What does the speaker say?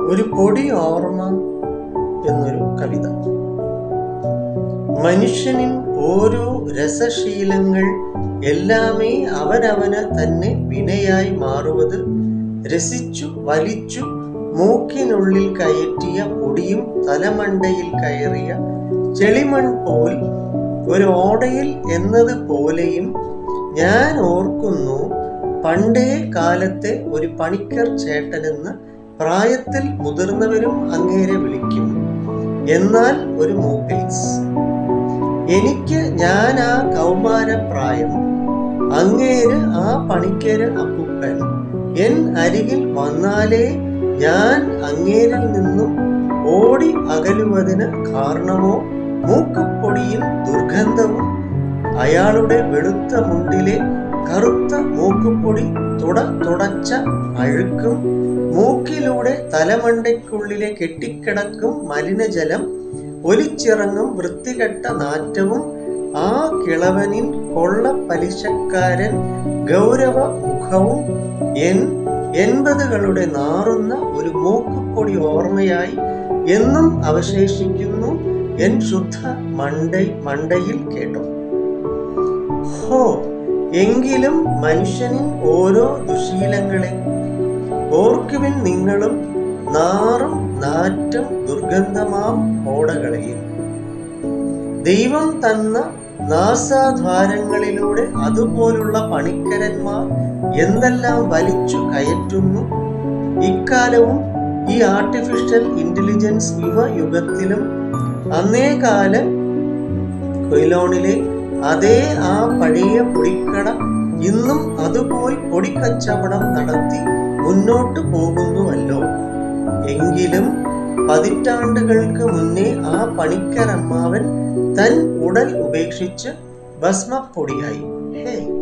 ഒരു പൊടി ഓർമ്മ എന്നൊരു കവിത. മനുഷ്യനിൽ ഓരോ രസശീലങ്ങൾ എല്ലാമേ അവനവന് തന്നെ വിനയായി മാറുവത് രസിച്ചു വലിച്ചു മൂക്കിനുള്ളിൽ കയറ്റിയ പൊടിയും തലമണ്ടയിൽ കയറിയ ചെളിമൺ പോൽ ഒരു ഓടയിൽ എന്നത് പോലെയും ഞാൻ ഓർക്കുന്നു പണ്ടേ കാലത്തെ ഒരു പണിക്കർ ചേട്ടനെന്ന് പ്രായത്തിൽ മുതിർന്നവരും അങ്ങേരെ വിളിക്കും. എന്നാൽ ഒരു മൂപ്പേസ്. എനിക്ക് ഞാൻ ആ കൗമാര പ്രായം അങ്ങേര് ആ പണിക്കര് അപ്പൂപ്പൻ എൻ അരികിൽ വന്നാലേ ഞാൻ അങ്ങേരിൽ നിന്നും ഓടി അകലുവതിന് കാരണമോ? മൂക്കുപൊടിയും ദുർഗന്ധവും അയാളുടെ വെളുത്ത മുണ്ടിലെ കറുത്ത മൂക്കുപൊടി തുട തുടച്ച അഴുക്കും മൂക്കിലൂടെ തലമണ്ടയ്ക്കുള്ളിലെ കെട്ടിക്കിടക്കും മലിനജലം ഒലിച്ചിറങ്ങും വൃത്തികെട്ട നാറ്റവും ആ കിളവനിൻ കൊള്ള പലിശക്കാരൻ ഗൗരവ മുഖവും എൻ എൺപതുകളുടെ നാറുന്ന ഒരു മൂക്കുപൊടി ഓർമ്മയായി എന്നും അവശേഷിക്കുന്നു എൻ ശുദ്ധ മണ്ടൈ മണ്ടയിൽ കേട്ടു. ഹോ എങ്കിലും മനുഷ്യനിൽ ഓരോ ദുശീലങ്ങളെ ഓർക്കുവിൻ നിങ്ങളും നാറും നാറ്റം ദുർഗന്ധമാം ഓടകളെയും ദൈവം തന്ന നാസാദ്വാരങ്ങളിലൂടെ അതുപോലുള്ള പണിക്കരന്മാർ എന്തെല്ലാം വലിച്ചു കയറ്റുന്നു. ഇക്കാലവും ഈ ആർട്ടിഫിഷ്യൽ ഇന്റലിജൻസ് യുവ യുഗത്തിലും അന്നേകാലം കൊയിലോണിലെ അതേ ആ പഴയ പൊടിക്കട ഇന്നും അതുപോയി പൊടിക്കച്ചവടം നടത്തി മുന്നോട്ട് പോകുന്നുവല്ലോ. എങ്കിലും പതിറ്റാണ്ടുകൾക്ക് മുന്നേ ആ പണിക്കരമ്മാവൻ തൻ ഉടൽ ഉപേക്ഷിച്ച് ഭസ്മപ്പൊടിയായി. ഹേ